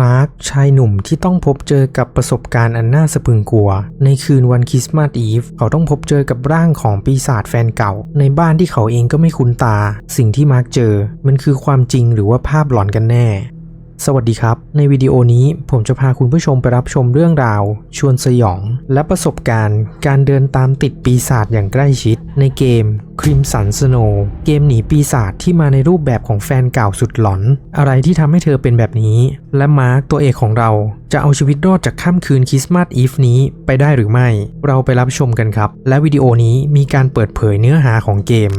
มาร์คชายหนุ่มที่ต้องพบเจอกับประสบการณ์อันน่าสะพรึงกลัว ในคืนวันคริสต์มาสอีฟ เขาต้องพบเจอกับร่างของปีศาจแฟนเก่า ในบ้านที่เขาเองก็ไม่คุ้นตา สิ่งที่มาร์คเจอ มันคือความจริงหรือว่าภาพหลอนกันแน่ สวัสดีครับ ในวิดีโอนี้ผมจะพาคุณผู้ชมไปรับชมเรื่องราว ชวนสยอง และประสบการณ์ การเดินตามติดปีศาจอย่างใกล้ชิด ในเกม Crimson Snow เกมหนีปีศาจที่มาในรูปแบบของแฟนเก่าสุดหลอน อะไรที่ทำให้เธอเป็นแบบนี้ และมาร์คตัวเอกของเรา จะเอาชีวิตรอดจากค่ำคืนคริสต์มาสอีฟนี้ไปได้หรือไม่ เราไปรับชมกันครับ และวิดีโอนี้มีการเปิดเผยเนื้อหาของเกม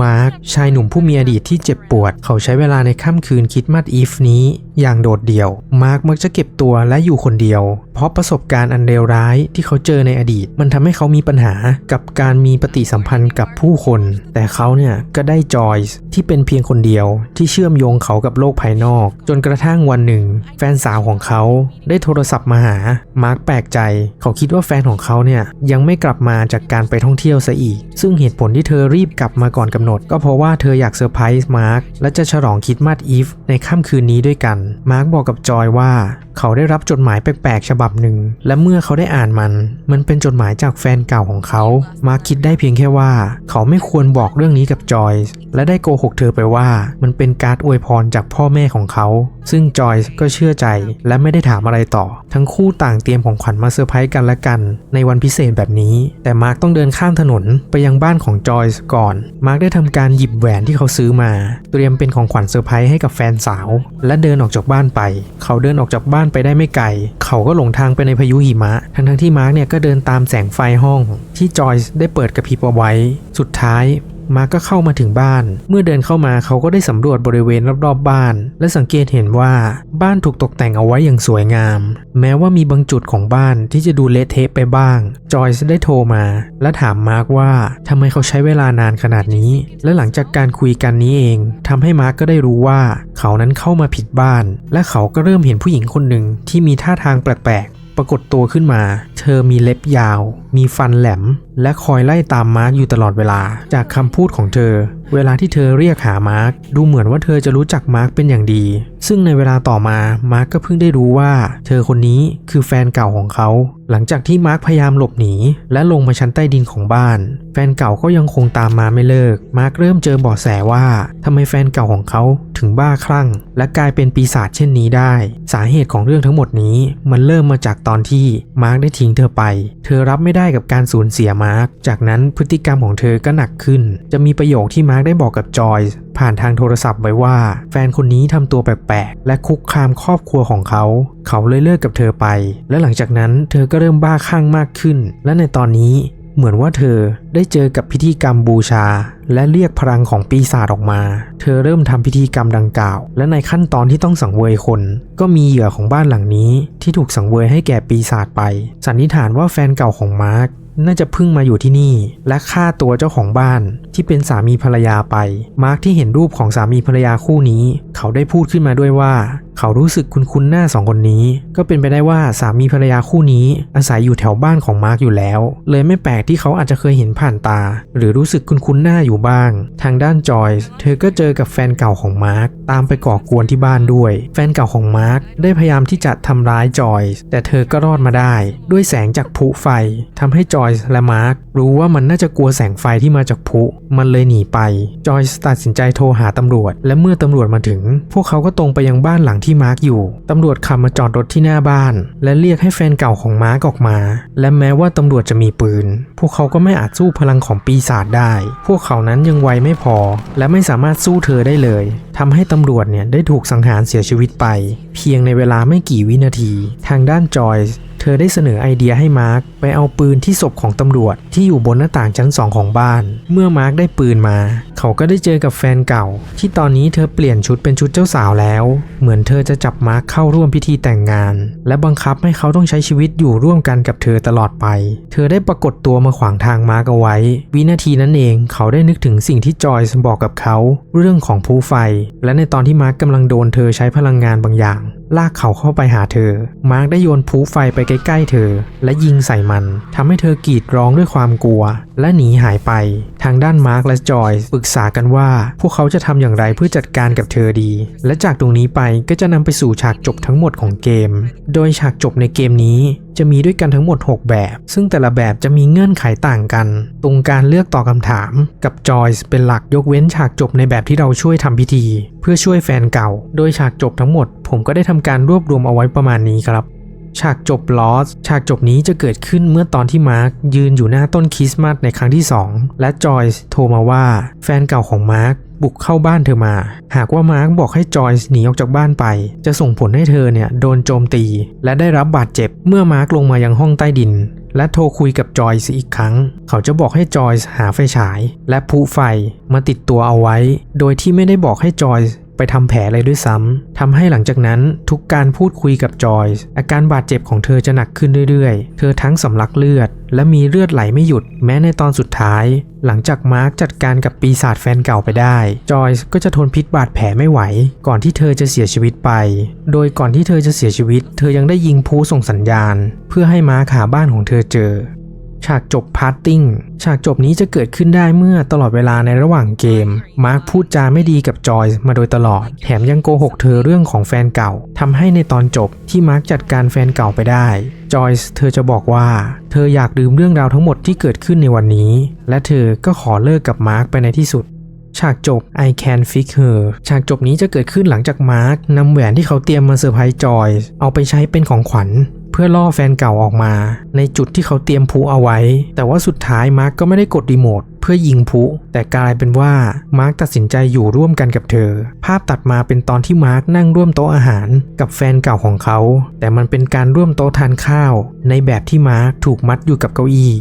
มาร์ค ชายหนุ่มผู้มีอดีตที่เจ็บปวด เขาใช้เวลาในค่ำคืนคิดมาสอีฟนี้ อย่างโดดเดี่ยว มาร์คมักจะเก็บตัวและอยู่คนเดียว เพราะประสบการณ์อันเลวร้ายที่เขาเจอในอดีต มันทำให้เขามีปัญหากับการมีปฏิสัมพันธ์กับผู้คน แต่เขาเนี่ยก็ได้จอยส์ที่เป็นเพียงคนเดียวที่เชื่อมโยงเขากับโลกภายนอก จนกระทั่งวันหนึ่ง แฟนสาวของเขาได้โทรศัพท์มาหา มาร์คแปลกใจ เขาคิดว่าแฟนของเขาเนี่ยยังไม่กลับมาจากการไปท่องเที่ยวซะอีก ซึ่งเหตุผลที่เธอรีบกลับมาก่อนกำหนด ก็เพราะว่าเธออยากเซอร์ไพรส์มาร์คและจะฉลองคริสต์มาสอีฟในค่ำคืนนี้ด้วยกันมาร์กบอกกับจอยว่า เขาได้รับจดหมายแปลกๆฉบับหนึ่ง และเมื่อเขาได้อ่านมัน มันเป็นจดหมายจากแฟนเก่าของเขา มาร์คคิดได้เพียงแค่ว่า เขาไม่ควรบอกเรื่องนี้กับจอย และได้โกหกเธอไปว่ามันเป็นการอวยพรจากพ่อแม่ของเขา ซึ่งจอยส์ก็เชื่อใจและไม่ได้ถามอะไรต่อ ทั้งคู่ต่างเตรียมของขวัญมาเซอร์ไพรส์กันและกัน ในวันพิเศษแบบนี้ แต่มาร์คต้องเดินข้ามถนนไปยังบ้านของจอยส์ก่อน มาร์คได้ทำการหยิบแหวนที่เขาซื้อมา เตรียมเป็นของขวัญเซอร์ไพรส์ให้กับแฟนสาว และเดินออกจากบ้านไป เขาเดินออกจากบ้านไปได้ไม่ไกล เขาก็หลงทางไปในพายุหิมะ ทั้งๆที่มาร์คเนี่ยก็เดินตามแสงไฟห้อง ที่จอยส์ได้เปิดกระพริบเอาไว้ สุดท้าย มาร์คก็เข้ามาถึงบ้าน เมื่อเดินเข้ามาเขาก็ได้สำรวจบริเวณรอบๆบ้าน และสังเกตเห็นว่าบ้านถูกตกแต่งเอาไว้อย่างสวยงาม แม้ว่ามีบางจุดของบ้านที่จะดูเละเทะไปบ้าง จอยส์ได้โทรมา และถามมาร์คว่าทำไมเขาใช้เวลานานขนาดนี้ และหลังจากการคุยกันนี้เองทำให้มาร์คก็ได้รู้ว่า เขานั้นเข้ามาผิดบ้าน และเขาก็เริ่มเห็นผู้หญิงคนหนึ่งที่มีท่าทางแปลกๆปรากฏตัวขึ้นมา อมีเล็บยาว มีฟันแหลม และคอยไล่ตามมาร์กอยู่ตลอดเวลา จากคำพูดของเธอ เวลาที่เธอเรียกหามาร์กดูเหมือนว่าเธอจะรู้จักมาร์กเป็นอย่างดี ซึ่งในเวลาต่อมามาร์กก็เพิ่งได้รู้ว่า เธอคนนี้คือแฟนเก่าของเขา หลังจากที่มาร์กพยายามหลบหนี และลงมาชั้นใต้ดินของบ้าน แฟนเก่าก็ยังคงตามมาไม่เลิก มาร์กเริ่มเจอเบาะแสว่าทำไมแฟนเก่าของเขาถึงบ้าคลั่ง และกลายเป็นปีศาจเช่นนี้ได้ สาเหตุของเรื่องทั้งหมดนี้ มันเริ่มมาจากตอนที่มาร์กได้ทิ้งเธอไป เธอรับไม่ได้กับการสูญเสียมาร์กจากนั้นพฤติกรรมของเธอก็หนักขึ้น จะมีประโยคที่มาร์กได้บอกกับจอยส์ผ่านทางโทรศัพท์ไว้ว่า แฟนคนนี้ทำตัวแปลกๆ และคุกคามครอบครัวของเขา เขาเลยเลิกกับเธอไป และหลังจากนั้นเธอก็เริ่มบ้าคลั่งมากขึ้น และในตอนนี้ เหมือนว่าเธอได้เจอกับพิธีกรรมบูชา และเรียกพลังของปีศาจออกมา เธอเริ่มทำพิธีกรรมดังกล่าว และในขั้นตอนที่ต้องสังเวยคน ก็มีเหยื่อของบ้านหลังนี้ ที่ถูกสังเวยให้แก่ปีศาจไป สันนิษฐานว่าแฟนเก่าของมาร์คน่าจะพิ่งมาอยู่ที่นี่ และฆ่าตัวเจ้าของบ้านที่เป็นสามีภรรยาไป มาร์คที่เห็นรูปของสามีภรรยาคู่นี้เขาได้พูดขึ้นมาด้วยว่า เขารู้สึกคุ้นๆหน้าสองคนนี้ ก็เป็นไปได้ว่าสามีภรรยาคู่นี้อาศัยอยู่แถวบ้านของมาร์คอยู่แล้ว เลยไม่แปลกที่เขาอาจจะเคยเห็นผ่านตา หรือรู้สึกคุ้นๆหน้าอยู่บ้าง ทางด้านจอยส์เธอก็เจอกับแฟนเก่าของมาร์คตามไปก่อกวนที่บ้านด้วย แฟนเก่าของมาร์คได้พยายามที่จะทำร้ายจอยส์แต่เธอก็รอดมาได้ ด้วยแสงจากพุไฟทำให้จอยส์และมาร์ครู้ว่ามันน่าจะกลัวแสงไฟที่มาจากพุมันเลยหนีไป จอยส์ตัดสินใจโทรหาตำรวจ และเมื่อตำรวจมาถึงพวกเขาก็ตรงไปยังบ้านหลังที่มาร์คอยู่ ตำรวจขับมาจอดรถที่หน้าบ้าน และเรียกให้แฟนเก่าของมาร์คออกมา และแม้ว่าตำรวจจะมีปืน พวกเขาก็ไม่อาจสู้พลังของปีศาจได้ พวกเขานั้นยังไวไม่พอ และไม่สามารถสู้เธอได้เลยทำให้ตำรวจเนี่ยได้ถูกสังหารเสียชีวิตไป เพียงในเวลาไม่กี่วินาที ทางด้านจอยส์เธอได้เสนอไอเดียให้มาร์คไปเอาปืนที่ศพของตำรวจที่อยู่บนหน้าต่างชั้นสองของบ้าน เมื่อมาร์คได้ปืนมาเขาก็ได้เจอกับแฟนเก่า ที่ตอนนี้เธอเปลี่ยนชุดเป็นชุดเจ้าสาวแล้ว เหมือนเธอจะจับมาร์คเข้าร่วมพิธีแต่งงาน และบังคับให้เขาต้องใช้ชีวิตอยู่ร่วมกันกับเธอตลอดไป เธอได้ปรากฏตัวมาขวางทางมาร์คเอาไว้ วินาทีนั้นเองเขาได้นึกถึงสิ่งที่จอยส์บอกกับเขา เรื่องของผู้ไฟ และในตอนที่มาร์คกำลังโดนเธอใช้พลังงานบางอย่างลากเขาเข้าไปหาเธอ มาร์คได้โยนพลุไฟไปใกล้ๆเธอ และยิงใส่มันทำให้เธอกรีดร้องด้วยความกลัว และหนีหายไป ทางด้านมาร์คและจอยส์ปรึกกษากันว่าพวกเขาจะทำอย่างไรเพื่อจัดการกับเธอดี และจากตรงนี้ไปก็จะนำไปสู่ฉากจบทั้งหมดของเกม โดยฉากจบในเกมนี้จะมีด้วยกันทั้งหมด 6 แบบ ซึ่งแต่ละแบบจะมีเงื่อนไขต่างกัน ตรงการเลือกตอบคำถาม กับจอยส์เป็นหลักยกเว้นฉากจบในแบบที่เราช่วยทำพิธี เพื่อช่วยแฟนเก่า โดยฉากจบทั้งหมด ผมก็ได้ทำการรวบรวมเอาไว้ประมาณนี้ครับ ฉากจบลอสฉากจบนี้จะเกิดขึ้นเมื่อตอนที่มาร์คยืนอยู่หน้าต้นคริสต์มาสในครั้งที่ 2 และจอยส์โทรมาว่า แฟนเก่าของมาร์คบุกเข้าบ้านเธอมา หากว่ามาร์คบอกให้จอยส์หนีออกจากบ้านไป จะส่งผลให้เธอเนี่ยโดนโจมตี และได้รับบาดเจ็บ เมื่อมาร์คลงมายังห้องใต้ดิน และโทรคุยกับจอยส์อีกครั้ง เขาจะบอกให้จอยส์หาไฟฉาย และพุไฟมาติดตัวเอาไว้ โดยที่ไม่ได้บอกให้จอยส์ ไปทำแผลเลยด้วยซ้ำทำให้หลังจากนั้นทุกการพูดคุยกับจอยส์อาการบาดเจ็บของเธอจะหนักขึ้นเรื่อยๆ เธอทั้งสำลักเลือด และมีเลือดไหลไม่หยุดแม้ในตอนสุดท้าย หลังจากมาร์คจัดการกับปีศาจแฟนเก่าไปได้ จอยส์ก็จะทนพิษบาดแผลไม่ไหว ก่อนที่เธอจะเสียชีวิตไป โดยก่อนที่เธอจะเสียชีวิต เธอยังได้ยิงพูส่งสัญญาณ เพื่อให้มาร์คหาบ้านของเธอเจอ ฉากจบพาร์ติ้ง ฉากจบนี้จะเกิดขึ้นได้เมื่อตลอดเวลาในระหว่างเกม มาร์คพูดจาไม่ดีกับจอยส์มาโดยตลอด แถมยังโกหกเธอเรื่องของแฟนเก่าทำให้ในตอนจบที่มาร์คจัดการแฟนเก่าไปได้ จอยส์เธอจะบอกว่า เธออยากลืมเรื่องราวทั้งหมดที่เกิดขึ้นในวันนี้ และเธอก็ขอเลิกกับมาร์คไปในที่สุดฉากจบ I can fix her ฉากจบนี้จะเกิดขึ้นหลังจากมาร์คนำแหวนที่เขาเตรียมมาเซอร์ไพรส์จอยส์เอาไปใช้เป็นของขวัญ พื่อล่อแฟนเก่าออกมา ในจุดที่เขาเตรียมพูเอาไว้ แต่ว่าสุดท้ายมาร์กก็ไม่ได้กดรีโมทเพื่อยิงพลุแต่กลายเป็นว่ามาร์กตัดสินใจอยู่ร่วมกันกับเธอ ภาพตัดมาเป็นตอนที่มาร์กนั่งร่วมโต๊ะอาหาร กับแฟนเก่าของเขา แต่มันเป็นการร่วมโต๊ะทานข้าว ในแบบที่มาร์กถูกมัดอยู่กับเก้าอี้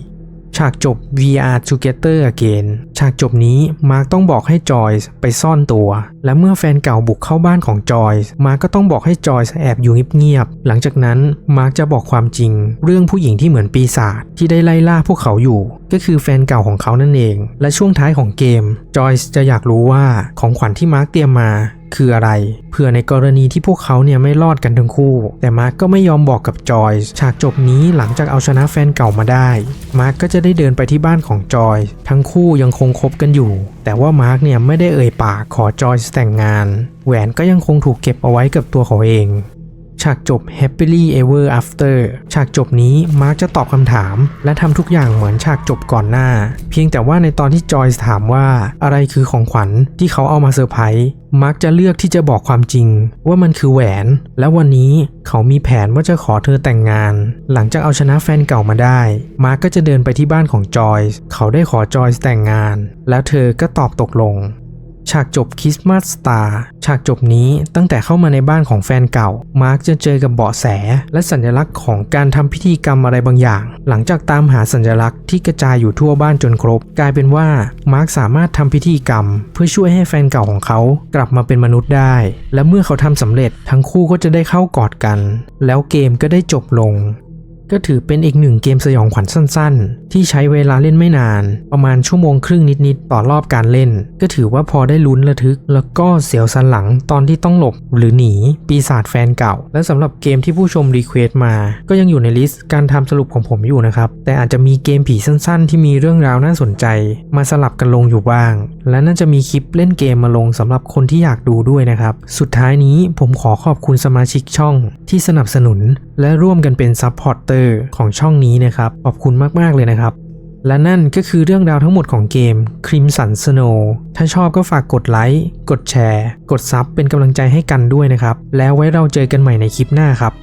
ฉากจบ VR Together Again ฉากจบนี้มาร์กต้องบอกให้จอยส์ไปซ่อนตัว และเมื่อแฟนเก่าบุกเข้าบ้านของจอยส์มาร์กก็ต้องบอกให้จอยส์แอบอยู่เงียบๆหลังจากนั้นมาร์กจะบอกความจริง เรื่องผู้หญิงที่เหมือนปีศาจที่ได้ไล่ล่าพวกเขาอยู่ ก็คือแฟนเก่าของเขานั่นเอง และช่วงท้ายของเกมจอยส์จะอยากรู้ว่าของขวัญที่มาร์กเตรียมมา คืออะไรเพื่อในกรณีที่พวกเขาเนี่ยไม่รอดกันทั้งคู่ แต่มาร์กก็ไม่ยอมบอกกับจอยส์ฉากจบนี้หลังจากเอาชนะแฟนเก่ามาได้ มาร์กก็จะได้เดินไปที่บ้านของจอยส์ทั้งคู่ยังคงคบกันอยู่ แต่ว่ามาร์กเนี่ยไม่ได้เอ่ยปากขอจอยส์แต่งงาน แหวนก็ยังคงถูกเก็บเอาไว้กับตัวเขาเองฉากจบ Happily Ever After ฉากจบนี้มาร์กจะตอบคำถาม และทำทุกอย่างเหมือนฉากจบก่อนหน้า เพียงแต่ว่าในตอนที่จอยส์ถามว่าอะไรคือของขวัญที่เขาเอามาเซอร์ไพรส์ มาร์กจะเลือกที่จะบอกความจริงว่ามันคือแหวน และวันนี้เขามีแผนว่าจะขอเธอแต่งงาน หลังจากเอาชนะแฟนเก่ามาได้ มาร์กก็จะเดินไปที่บ้านของจอยส์เขาได้ขอจอยส์แต่งงาน แล้วเธอก็ตอบตกลง ฉากจบคริสต์มาสสตาร์ฉากจบนี้ตั้งแต่เข้ามาในบ้านของแฟนเก่า มาร์กจะเจอกับเบาะแส และสัญลักษณ์ของการทำพิธีกรรมอะไรบางอย่าง หลังจากตามหาสัญลักษณ์ที่กระจายอยู่ทั่วบ้านจนครบ กลายเป็นว่ามาร์กสามารถทำพิธีกรรม เพื่อช่วยให้แฟนเก่าของเขากลับมาเป็นมนุษย์ได้ และเมื่อเขาทำสำเร็จทั้งคู่ก็จะได้เข้ากอดกัน แล้วเกมก็ได้จบลง ก็ถือเป็นอีกหนึ่งเกมสยองขวัญสั้นๆ ที่ใช้เวลาเล่นไม่นาน ประมาณชั่วโมงครึ่งนิดๆต่อรอบการเล่น ก็ถือว่าพอได้ลุ้นระทึก แล้วก็เสียวสันหลังตอนที่ต้องหลบหรือหนี ปีศาจแฟนเก่า และสำหรับเกมที่ผู้ชมรีเควสต์มา ก็ยังอยู่ในลิสต์การทำสรุปของผมอยู่นะครับ แต่อาจจะมีเกมผีสั้นๆ ที่มีเรื่องราวน่าสนใจ มาสลับกันลงอยู่บ้าง และน่าจะมีคลิปเล่นเกมมาลงสำหรับคนที่อยากดูด้วยนะครับ สุดท้ายนี้ผมขอขอบคุณสมาชิกช่องที่สนับสนุน และร่วมกันเป็นซัพพอร์เตอร์ของช่องนี้นะครับ ขอบคุณมาก ๆ เลยนะครับ และนั่นก็คือเรื่องราวทั้งหมดของเกม Crimson Snow ถ้าชอบก็ฝากกดไลค์ กดแชร์ กดซับเป็นกำลังใจให้กันด้วยนะครับ แล้วไว้เราเจอกันใหม่ในคลิปหน้าครับ